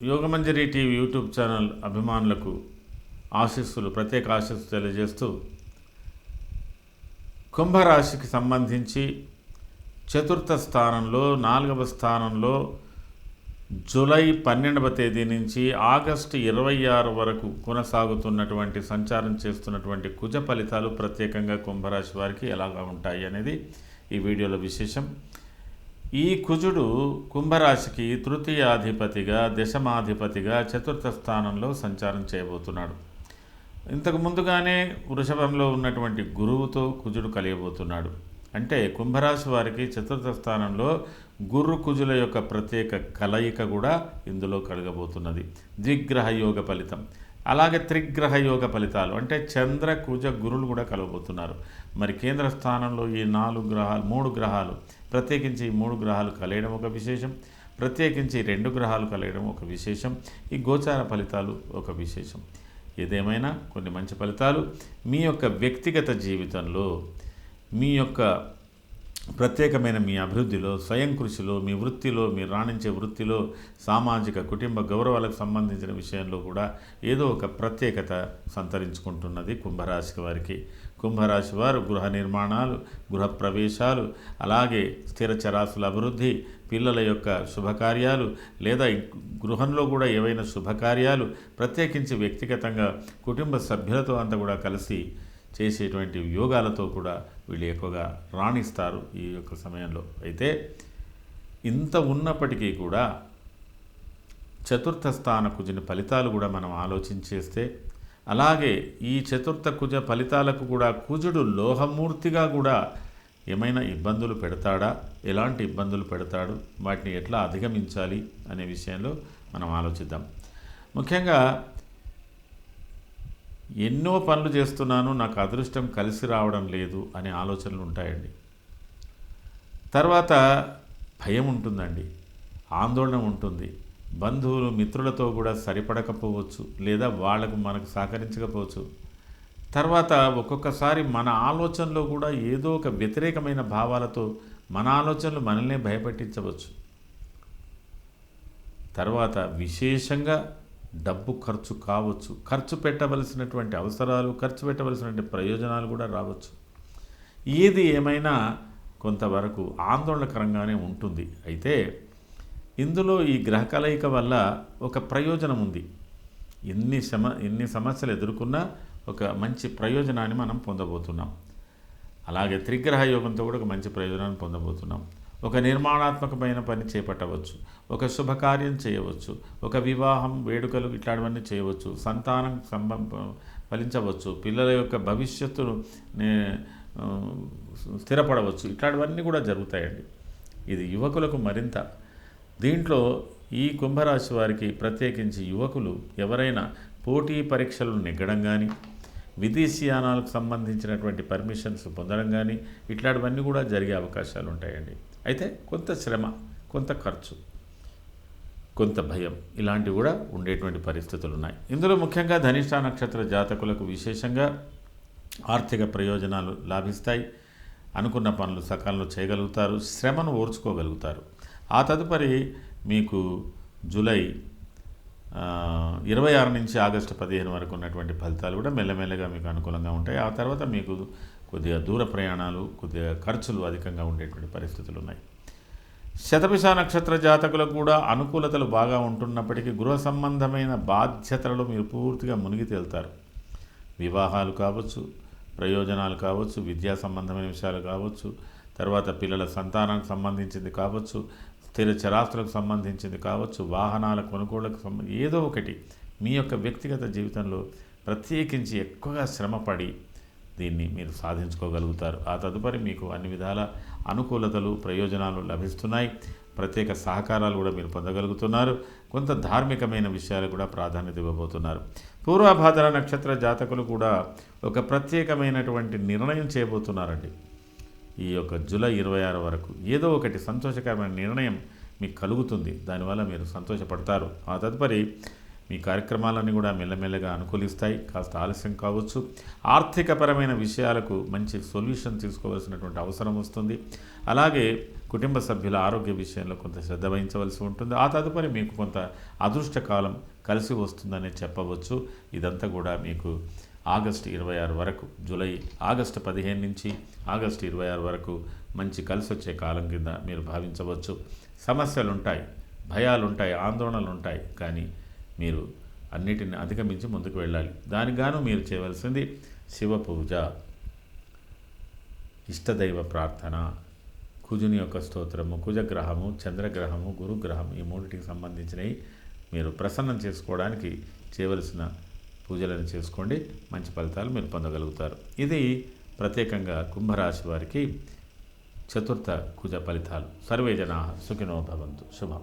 Yogamanjari TV YouTube channel అభిమానులకు ఆశీస్సులు ప్రత్యేక ఆశీస్సులు తెలియజేస్తూ కుంభరాశికి సంబంధించి చతుర్థ స్థానంలో నాలుగవ స్థానంలో జూలై పన్నెండవ తేదీ నుంచి ఆగస్టు ఇరవై ఆరు వరకు కొనసాగుతున్నటువంటి సంచారం చేస్తున్నటువంటి కుజ ఫలితాలు ప్రత్యేకంగా కుంభరాశి వారికి ఎలాగా ఉంటాయి అనేది ఈ వీడియోలో విశేషం. ఈ కుజుడు కుంభరాశికి తృతీయాధిపతిగా దశమాధిపతిగా చతుర్థ స్థానంలో సంచారం చేయబోతున్నాడు. ఇంతకు ముందుగానే వృషభంలో ఉన్నటువంటి గురువుతో కుజుడు కలియబోతున్నాడు. అంటే కుంభరాశి వారికి చతుర్థ స్థానంలో గురు కుజుల యొక్క ప్రత్యేక కలయిక కూడా ఇందులో కలగబోతున్నది. ద్విగ్రహ యోగ ఫలితం. అలాగే త్రిగ్రహ యోగ ఫలితాలు అంటే చంద్ర కుజ గురులు కూడా కలవబోతున్నారు. మరి కేంద్ర స్థానంలో ఈ నాలుగు గ్రహాలు మూడు గ్రహాలు ప్రత్యేకించి ఈ మూడు గ్రహాలు కలయడం ఒక విశేషం ప్రత్యేకించి రెండు గ్రహాలు కలయడం ఒక విశేషం ఈ గోచార ఫలితాలు ఒక విశేషం. ఏదేమైనా కొన్ని మంచి ఫలితాలు మీ యొక్క వ్యక్తిగత జీవితంలో మీ యొక్క ప్రత్యేకమైన మీ అభివృద్ధిలో స్వయం కృషిలో మీ వృత్తిలో మీరు రాణించే వృత్తిలో సామాజిక కుటుంబ గౌరవాలకు సంబంధించిన విషయంలో కూడా ఏదో ఒక ప్రత్యేకత సంతరించుకుంటున్నది కుంభరాశి వారికి. కుంభరాశి వారు గృహ నిర్మాణాలు గృహ ప్రవేశాలు అలాగే స్థిర చరాసుల అభివృద్ధి పిల్లల యొక్క శుభకార్యాలు లేదా గృహంలో కూడా ఏవైనా శుభకార్యాలు ప్రత్యేకించి వ్యక్తిగతంగా కుటుంబ సభ్యులతో అంతా కూడా కలిసి చేసేటువంటి యోగాలతో కూడా వీళ్ళు ఎక్కువగా రాణిస్తారు ఈ యొక్క సమయంలో. అయితే ఇంత ఉన్నప్పటికీ కూడా చతుర్థ స్థాన కుజుని ఫలితాలు కూడా మనం ఆలోచించేస్తే అలాగే ఈ చతుర్థ కుజ ఫలితాలకు కూడా కుజుడు లోహమూర్తిగా కూడా ఏమైనా ఇబ్బందులు పెడతాడా? ఎలాంటి ఇబ్బందులు పెడతాడు? వాటిని ఎట్లా అధిగమించాలి అనే విషయంలో మనం ఆలోచిద్దాం. ముఖ్యంగా ఎన్నో పనులు చేస్తున్నాను నాకు అదృష్టం కలిసి రావడం లేదు అనే ఆలోచనలు ఉంటాయండి. తర్వాత భయం ఉంటుందండి ఆందోళన ఉంటుంది. బంధువులు మిత్రులతో కూడా సరిపడకపోవచ్చు లేదా వాళ్ళకు మనకు సహకరించకపోవచ్చు. తర్వాత ఒక్కొక్కసారి మన ఆలోచనలో కూడా ఏదో ఒక వ్యతిరేకమైన భావాలతో మన ఆలోచనలు మనల్నే భయపెట్టించవచ్చు. తర్వాత విశేషంగా డబ్బు ఖర్చు కావచ్చు. ఖర్చు పెట్టవలసినటువంటి అవసరాలు ఖర్చు పెట్టవలసినటువంటి ప్రయోజనాలు కూడా రావచ్చు. ఏది ఏమైనా కొంతవరకు ఆందోళనకరంగానే ఉంటుంది. అయితే ఇందులో ఈ గ్రహ కలయిక వల్ల ఒక ప్రయోజనం ఉంది. ఎన్ని సమ ఎన్ని సమస్యలు ఎదుర్కొన్నా ఒక మంచి ప్రయోజనాన్ని మనం పొందబోతున్నాం. అలాగే త్రిగ్రహ యోగంతో కూడా ఒక మంచి ప్రయోజనాన్ని పొందబోతున్నాం. ఒక నిర్మాణాత్మకమైన పని చేపట్టవచ్చు ఒక శుభకార్యం చేయవచ్చు ఒక వివాహం వేడుకలు ఇట్లాంటివన్నీ చేయవచ్చు సంతానం సంబం ఫలించవచ్చు పిల్లల యొక్క భవిష్యత్తును స్థిరపడవచ్చు ఇట్లాంటివన్నీ కూడా జరుగుతాయండి. ఇది యువకులకు మరింత. దీంట్లో ఈ కుంభరాశి వారికి ప్రత్యేకించి యువకులు ఎవరైనా పోటీ పరీక్షలు నెగ్గడం కానీ విదేశీయానాలకు సంబంధించినటువంటి పర్మిషన్స్ పొందడం కానీ ఇట్లాంటివన్నీ కూడా జరిగే అవకాశాలు ఉంటాయండి అయితే కొంత శ్రమ కొంత ఖర్చు కొంత భయం ఇలాంటివి కూడా ఉండేటువంటి పరిస్థితులు ఉన్నాయి ఇందులో ముఖ్యంగా ధనిష్ట నక్షత్ర జాతకులకు విశేషంగా ఆర్థిక ప్రయోజనాలు లాభిస్తాయి. అనుకున్న పనులు సకాలంలో చేయగలుగుతారు శ్రమను ఓర్చుకోగలుగుతారు. ఆ తదుపరి మీకు జూలై ఇరవై ఆరు నుంచి ఆగస్టు పదిహేను వరకు ఉన్నటువంటి ఫలితాలు కూడా మెల్లమెల్లగా మీకు అనుకూలంగా ఉంటాయి. ఆ తర్వాత మీకు కొద్దిగా దూర ప్రయాణాలు కొద్దిగా ఖర్చులు అధికంగా ఉండేటువంటి పరిస్థితులు ఉన్నాయి. శతపిష నక్షత్ర జాతకులకు కూడా అనుకూలతలు బాగా ఉంటున్నప్పటికీ గృహ సంబంధమైన బాధ్యతలలో మీరు పూర్తిగా మునిగి తేలుతారు. వివాహాలు కావచ్చు ప్రయోజనాలు కావచ్చు విద్యా సంబంధమైన విషయాలు కావచ్చు తర్వాత పిల్లల సంతానానికి సంబంధించింది కావచ్చు స్థిర చరాస్తులకు సంబంధించింది కావచ్చు వాహనాల కొనుగోళ్ళకు సంబంధించి ఏదో ఒకటి. మీ యొక్క వ్యక్తిగత జీవితంలో ప్రత్యేకించి ఎక్కువగా శ్రమపడి దీన్ని మీరు సాధించుకోగలుగుతారు. ఆ తదుపరి మీకు అన్ని విధాల అనుకూలతలు ప్రయోజనాలు లభిస్తున్నాయి. ప్రత్యేక సహకారాలు కూడా మీరు పొందగలుగుతున్నారు. కొంత ధార్మికమైన విషయాలు కూడా ప్రాధాన్యత ఇవ్వబోతున్నారు. పూర్వభాద్ర నక్షత్ర జాతకులు కూడా ఒక ప్రత్యేకమైనటువంటి నిర్ణయం చేయబోతున్నారండి. ఈ యొక్క జూలై ఇరవై ఆరు వరకు ఏదో ఒకటి సంతోషకరమైన నిర్ణయం మీకు కలుగుతుంది. దానివల్ల మీరు సంతోషపడతారు. ఆ తదుపరి మీ కార్యక్రమాలన్నీ కూడా మెల్లమెల్లగా అనుకూలిస్తాయి. కాస్త ఆలస్యం కావచ్చు. ఆర్థికపరమైన విషయాలకు మంచి సొల్యూషన్ తీసుకోవాల్సినటువంటి అవసరం వస్తుంది. అలాగే కుటుంబ సభ్యుల ఆరోగ్య విషయంలో కొంత శ్రద్ధ వహించవలసి ఉంటుంది. ఆ తదుపరి మీకు కొంత అదృష్టకాలం కలిసి వస్తుందనే చెప్పవచ్చు. ఇదంతా కూడా మీకు ఆగస్టు ఇరవై ఆరు వరకు జూలై ఆగస్టు పదిహేను నుంచి ఆగస్టు ఇరవై ఆరు వరకు మంచి కలిసి వచ్చే కాలం కింద మీరు భావించవచ్చు. సమస్యలు ఉంటాయి భయాలు ఉంటాయి ఆందోళనలు ఉంటాయి కానీ మీరు అన్నిటిని అధిగమించి ముందుకు వెళ్ళాలి. దానికిగాను మీరు చేయవలసింది శివ పూజ ఇష్టదైవ ప్రార్థన కుజుని యొక్క స్తోత్రము కుజగ్రహము చంద్రగ్రహము గురుగ్రహం ఈ మూడింటికి సంబంధించినవి మీరు ప్రసన్నం చేసుకోవడానికి చేయవలసిన పూజలను చేసుకోండి. మంచి ఫలితాలు మీరు పొందగలుగుతారు. ఇది ప్రత్యేకంగా కుంభరాశి వారికి చతుర్థ కుజ ఫలితాలు. సర్వే జనా సుఖినో భవంతు. శుభం.